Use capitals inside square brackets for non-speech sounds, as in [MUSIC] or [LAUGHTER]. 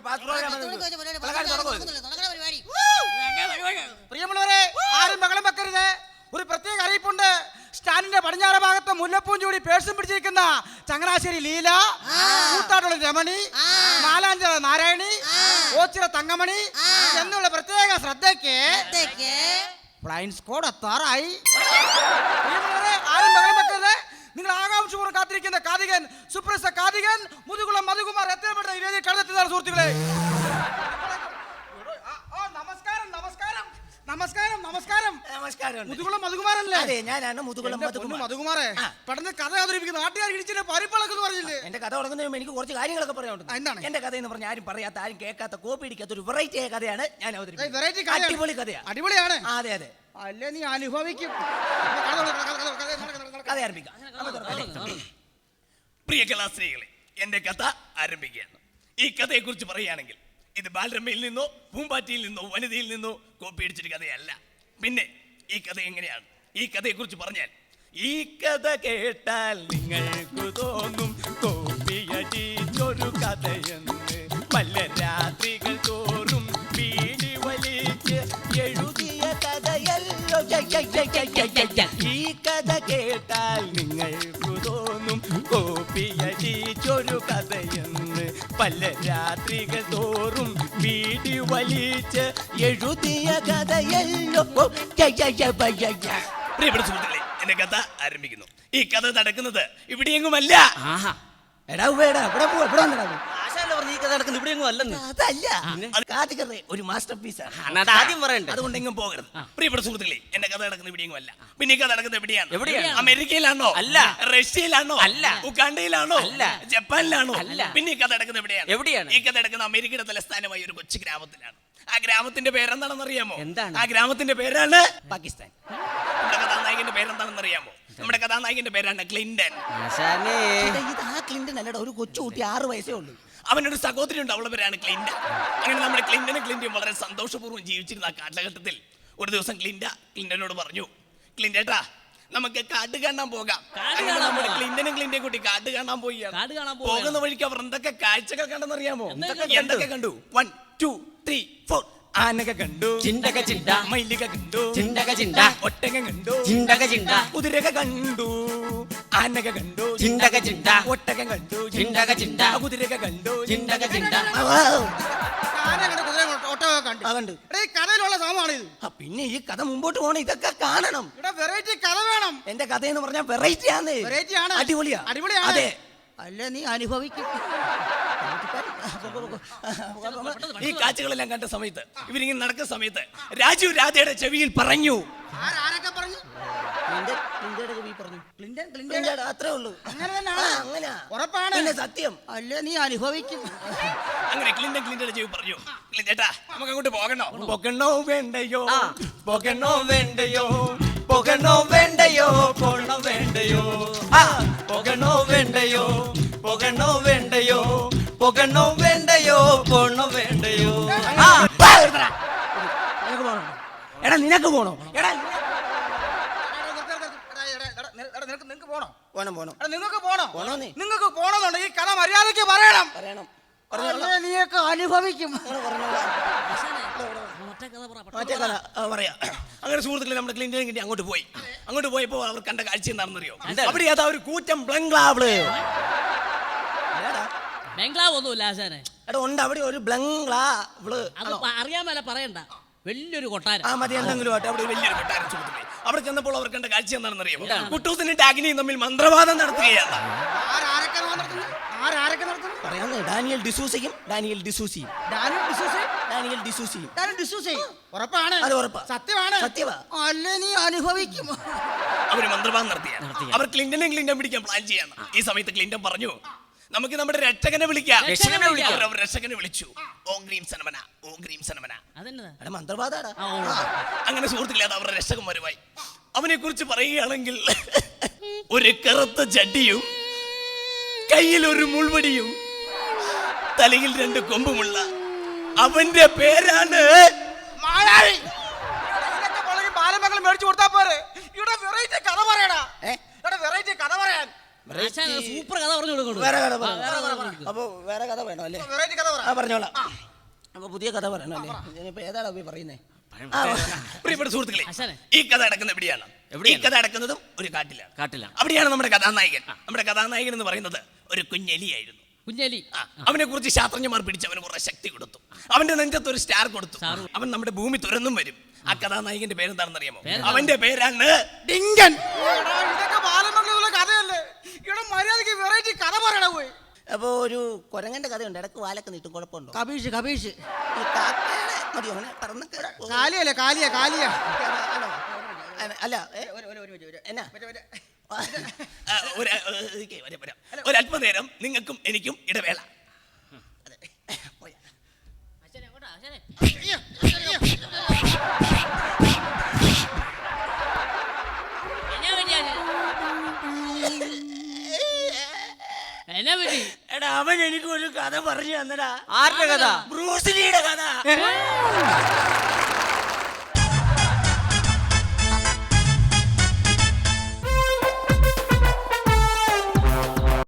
ഇവിടെ pass programme പ്രിയമുള്ളവരെ ആരും ബഹളം വെക്കരുത്. ഒരു പ്രത്യേക അറിയിപ്പുണ്ട്. സ്റ്റാൻഡിന്റെ പടിഞ്ഞാറ് ഭാഗത്ത് മുല്ലപ്പൂഞ്ചൂടി പേഴ്സും പിടിച്ചിരിക്കുന്ന ചങ്ങനാശ്ശേരി ലീല കൂത്താട്ടുള്ള രമണി നാലാഞ്ചിറ നാരായണി ഓച്ചിറ തങ്കമണി എന്നുള്ള പ്രത്യേക ശ്രദ്ധയ്ക്ക് ബ്ലൈൻഡ് സ്കോഡ് എത്താറായി ആരും ബഹളം വെക്കരുത്. നിങ്ങൾ കാത്തിരിക്കുന്ന കാതികൻ സുപ്രസ കാതികൻ മുതുകുളം മധുകുമാർ എത്രപ്പെട്ട ഈ വേദിയിൽ കടന്നെത്തുന്നതാണ് സുഹൃത്തുക്കളെ നമസ്കാരം നമസ്കാരം നമസ്കാരം നമസ്കാരം നമസ്കാരം മുതുകുളം മധുകുമാരല്ലേ അതെ ഞാനാണ് മുതുകുളം മധുകുമാർ മധുകുമാറെ ആ. പെട്ടെന്ന് കഥ അവതരിപ്പിക്കുന്നു നാട്ടുകാർ ഇടിച്ചിട്ട് പരിപ്പളക്കെന്ന് പറഞ്ഞില്ലേ എന്റെ കഥ തുടങ്ങുന്നതിന് എനിക്ക് കുറച്ച് കാര്യങ്ങളൊക്കെ പറയാനുണ്ട് എന്താണ്? എന്റെ കഥ എന്ന് പറഞ്ഞാൽ ആരും പറയാത്ത ആരും കേൾക്കാത്ത കോപ്പി അടിക്കാത്ത ഒരു വെറൈറ്റി ആയ കഥയാണ് ഞാൻ അവതരിപ്പിക്കുന്നത് വെറൈറ്റി അടിപൊളി കഥയാണ് അടിപൊളിയാണ് അതെ അതെ അല്ലേ നീ അനുഭവിക്കും കഥ ആരംഭിക്കാം. പ്രിയ കലാശ്രീകളെ എന്റെ കഥ ആരംഭിക്കുകയാണ്. ഈ കഥയെ കുറിച്ച് പറയുകയാണെങ്കിൽ ഇത് ബാലരമയിൽ നിന്നോ പൂമ്പാറ്റിയിൽ നിന്നോ വനിതയിൽ നിന്നോ കോപ്പി അടിച്ചൊരു കഥയല്ല. പിന്നെ ഈ കഥ എങ്ങനെയാണ്? ഈ കഥയെ കുറിച്ച് പറഞ്ഞാൽ ഈ കഥ കേട്ടാൽ നിങ്ങൾക്ക് തോന്നും കോപ്പിയടിച്ചൊരു കഥയെന്ന്. പല രാത്രികൾ തോറും പീടി വലിച്ച് എഴുതിയ കഥയല്ലോ. പല രാത്രികൾ തോറും വീടി വലിച്ച് എഴുതിയ കഥയല്ലോ. പ്രിയപ്പെട്ട സുഹൃത്തുക്കളെ എന്റെ കഥ ആരംഭിക്കുന്നു. ഈ കഥ നടക്കുന്നത് ഇവിടെയെങ്ങുമല്ല. എടാ ഉവ്വേടാ ഇവിടെ പോ ഇവിടെ വന്നെടാ പോ. ആശാല്ലേ പറഞ്ഞു ഈ കഥ നടക്കുന്നത് ഇവിടെ എങ്ങും അല്ലെന്ന്. അതല്ല. ഒരു മാസ്റ്റർ പീസ്. അത് ആദ്യം പറയണ്ടേ? അതുകൊണ്ട് എങ്ങും പോകരുത്. പ്രിയപ്പെട്ട സുഹൃത്തുക്കളെ എന്റെ കഥ നടക്കുന്നത് ഇവിടെയെങ്കിലും അല്ല. പിന്നെ കഥ നടക്കുന്നത് എവിടെയാണ്? എവിടെയാണ്? അമേരിക്കയിലാണോ? അല്ല. റഷ്യയിലാണോ? അല്ല. ഉഗാണ്ടയിലാണോ? അല്ല. ജപ്പാനിലാണോ? അല്ല. പിന്നെ ഈ കഥ നടക്കുന്നത് എവിടെയാണ്? എവിടെയാണ്? ഈ കഥ നടക്കുന്നത് അമേരിക്കയുടെ തലസ്ഥാനമായ ഒരു കൊച്ചു ഗ്രാമത്തിലാണ്. ആ ഗ്രാമത്തിന്റെ പേരെന്താണെന്ന് അറിയാമോ? എന്താണ്? ആ ഗ്രാമത്തിന്റെ പേരാണ് പാകിസ്ഥാൻ. കഥാനായകന്റെ പേരെന്താണെന്ന് അറിയാമോ? നമ്മുടെ കഥാനായകന്റെ പേരാണ് എടാ, ഇത് ആ ക്ലിന്റൺ അല്ലടാ ഒരു കൊച്ചു കുട്ടി ആറ് വയസ്സേ ഉള്ളൂ. അവനൊരു സഹോദരി ഉണ്ട് അവളുടെ പേരാണ് ക്ലിൻഡ. അങ്ങനെ നമ്മുടെ ക്ലിൻഡനും ക്ലിൻഡിയും വളരെ സന്തോഷപൂർവം ജീവിച്ചിരുന്ന ആ കാലഘട്ടത്തിൽ ഒരു ദിവസം ക്ലിൻഡ ക്ലിൻഡനോട് പറഞ്ഞു ക്ലിൻഡേട്ടാ നമുക്ക് കാട് കാണാൻ പോകാം. ക്ലിന്റനും ക്ലിന്റയും കൂട്ടി കാട് കാണാൻ പോയി. പോകുന്ന വഴിക്ക് അവർ എന്തൊക്കെ കാഴ്ചകൾ കണ്ടെന്നറിയാമോ? എന്തൊക്കെ എന്തൊക്കെ കണ്ടു? വൺ ടു ത്രീ ഫോർ ആനക കണ്ടു. ചിണ്ടക ചിണ്ട മൈലിക കണ്ടു. ചിണ്ടക ചിണ്ട ഒട്ടക കണ്ടു. ചിണ്ടക ചിണ്ട കുതിരക കണ്ടു. ആനക കണ്ടു ചിണ്ടക ചിണ്ട ഒട്ടകം കണ്ടു ചിണ്ടക ചിണ്ട കുതിരക കണ്ടു ചിണ്ടക ചിണ്ട കഥയിലുള്ള സാധനമാണ് ഇത്. പിന്നെ ഈ കഥ മുമ്പോട്ട് പോകണം ഇതൊക്കെ കാണണം. ഇവിടെ വെറൈറ്റി കഥ വേണം. എന്റെ കഥ എന്ന് പറഞ്ഞാൽ വെറൈറ്റി ആണ് വെറൈറ്റി ആണ്. അടിപൊളിയാ. അടിപൊളിയാണ്. അതെ. അല്ല നീ അനുഭവിക്കും. ഈ കാഴ്ചകളെല്ലാം കണ്ട സമയത്ത് ഇവരിങ്ങനെ നടക്കുന്ന സമയത്ത് രാജു രാധയുടെ ചെവിയിൽ പറഞ്ഞു. ആരൊക്കെ പറഞ്ഞു? ക്ലിന്റൺ അത്രേ ഉള്ളൂ. അങ്ങനെ തന്നെ. ഉറപ്പാണ്. പിന്നെ സത്യം. അല്ല നീ അനുഭവിക്കും. അങ്ങനെ ക്ലിന്റൺ പറഞ്ഞു. ക്ലിന്റേട്ടാ നമുക്ക് അങ്ങോട്ട് പോകണോ പോകണോ വേണ്ടയോ? പോകണോ വേണ്ടയോ? പോകണോ വേണ്ടയോ? പോകണോ വേണ്ടയോ? ആ. പോകണോ വേണ്ടയോ? പോകണോ വേണ്ടയോ? പോകണോ വേണ്ടയോ? വേണ്ടയോ? എടാ നിനക്ക് പോണോ? എടാ നിനക്ക് നിനക്ക് പോണോ? പോണം പോണം. എടാ, നിങ്ങൾക്ക് പോണോ? പോണോ നിങ്ങൾക്ക് കഥ മര്യാദയ്ക്ക് പറയണം. പറയണം. നീയൊക്കെ അനുഭവിക്കും. അങ്ങനെ സുഹൃത്തുക്കളെ നമ്മുടെ ക്ലിന്റനും കിട്ടി അങ്ങോട്ട് പോയി. അങ്ങോട്ട് പോയപ്പോ അവർ കണ്ട കാഴ്ച എന്താണെന്നറിയോ? എന്താണ്? അവിടെ അതാ ഒരു കൂറ്റം ബ്ലംഗ്ലാവ്ള് എടാ, ബംഗ്ലാവ്. ഒന്നുമില്ല ആശാനെ എടാ ഉണ്ട്. അവിടെ ഒരു ബ്ലംഗ്ലാ ഇവൾ അത് അറിയാൻ മേലെ പറയണ്ട. വലിയൊരു കൊട്ടാരം. ആ മതി എന്തെങ്കിലും ആട്ടെ അവിടെ അവിടെ വലിയൊരു കൊട്ടാരം സുഹൃത്തുക്കളെ. അവിടെ ചെന്നപ്പോൾ അവർ കണ്ട കാഴ്ച എന്താണെന്ന് എന്താണെന്നറിയോ കുട്ടൂസിനും ടാഗിനിയും തമ്മിൽ മന്ത്രവാദം നടത്തുകയാണ്. പറയാന്ന് ഡാനിയൽ ഡിസൂസയും ഡാനിയൽ ഡിസൂസിയും. ഡാനിയൽ ഡിസൂസയും? ഡാനിയൽ ഡിസൂസിയും. ഡാനിയൽ ഡിസൂസെ ഉറപ്പാണ്. അത് ഉറപ്പാ. സത്യമാണ്. സത്യവാ. അല്ലേ നീ അനുഭവിക്കും. അവർ മന്ത്രവാദം നടത്തിയാണ്. അവർ ക്ലിന്റനെ ക്ലിന്റൻ പിടിക്കാൻ പ്ലാൻ ചെയ്യാണ്. ഈ സമയത്ത് ക്ലിന്റൻ പറഞ്ഞു നമുക്ക് നമ്മുടെ രക്ഷകനെ വിളിക്കാം. രക്ഷകനെ വിളിക്കാം. അവർ അവർ രക്ഷകനെ വിളിച്ചു. ഓം ഗ്രീം സനമന ഓം ഗ്രീം സനമന. അതെന്നതാ എടാ മന്ത്രവാദാടാ. അങ്ങനെ സുഹൃത്തുക്കളെ അത് അവരുടെ രക്ഷകൻ വരുമായി അവനെ കുറിച്ച് പറയുകയാണെങ്കിൽ [LAUGHS] ഒരു കറുത്ത ചട്ടിയും കയ്യിൽ ഒരു മുൾവടിയും തലയിൽ രണ്ട് കൊമ്പുമുള്ള അവന്റെ പേരാണ് മായാവി ഇതൊക്കെ വളരെ ബാലമംഗലം മേടിച്ചു കൊടുത്താ പോരെ ഇവിടെ വെറൈറ്റി കഥ പറയടാ ഏ? ഇവിടെ വെറൈറ്റി കഥ പറയാൻ സൂപ്പർ കഥ പറഞ്ഞു കൊടുക്കണു വേറെ കഥ പറ. വേറെ കഥ കൊടുക്ക്. അപ്പൊ വേറെ കഥ വേണോ അല്ലേ? വെറൈറ്റി കഥ പറ. ആ പറഞ്ഞോളാം. അപ്പൊ പുതിയ കഥ പറയണം അല്ലേ? ഇനിയിപ്പോ ഏതാണ് പോയി പറയുന്നേ? പ്രിയപ്പെട്ട സുഹൃത്തുക്കളെ ആശാനെ. ഈ കഥ നടക്കുന്നത് എവിടെയാണ്? ഈ എവിടെയാണ്? കഥ അടക്കുന്നതും ഒരു കാട്ടിലാണ്. കാട്ടിലാണ് അവിടെയാണ് നമ്മുടെ കഥാനായകൻ. നമ്മുടെ കഥാനായകൻ എന്ന് പറയുന്നത് ഒരു കുഞ്ഞെലിയായിരുന്നു. കുഞ്ഞലി. ആ, അവനെ കുറിച്ച് ശാസ്ത്രജ്ഞന്മാർ പിടിച്ച് അവന് കുറെ ശക്തി കൊടുത്തു. അവന്റെ നെഞ്ചത്ത് ഒരു സ്റ്റാർ കൊടുത്തു. സ്റ്റാർ. അവൻ നമ്മുടെ ഭൂമി തുരന്നും വരും. ആ കഥാനായകന്റെ പേരെന്താണെന്ന് അറിയാമോ? അവന്റെ പേരാണ് ഡിങ്കൻ. ഇതൊക്കെ കഥയല്ലേ ഇവിടെ മര്യാദയ്ക്ക് വെറൈറ്റി കഥ പറയണ പോയി അപ്പൊ ഒരു കൊരങ്ങന്റെ കഥയുണ്ട്. ഇടയ്ക്ക് വാലൊക്കെ നീട്ടും. കുഴപ്പമുണ്ടോ? കബീഷ് കബീഷ് ഈ കാക്കയുടെ മതിയോ അങ്ങനെ പറന്നൊക്കെ കാലിയല്ലേ കാലിയ കാലിയ. അല്ല, ഏ, ഒരു- ഒരു- ഒരു- ഒരു- എന്നാ? ഒരു ആ. ഒരു അല്പനേരം നിങ്ങൾക്കും എനിക്കും ഇടവേള. പറഞ്ഞു തന്നടാ. ആരുടെ കഥ? ബ്രൂസിലിയുടെ കഥ.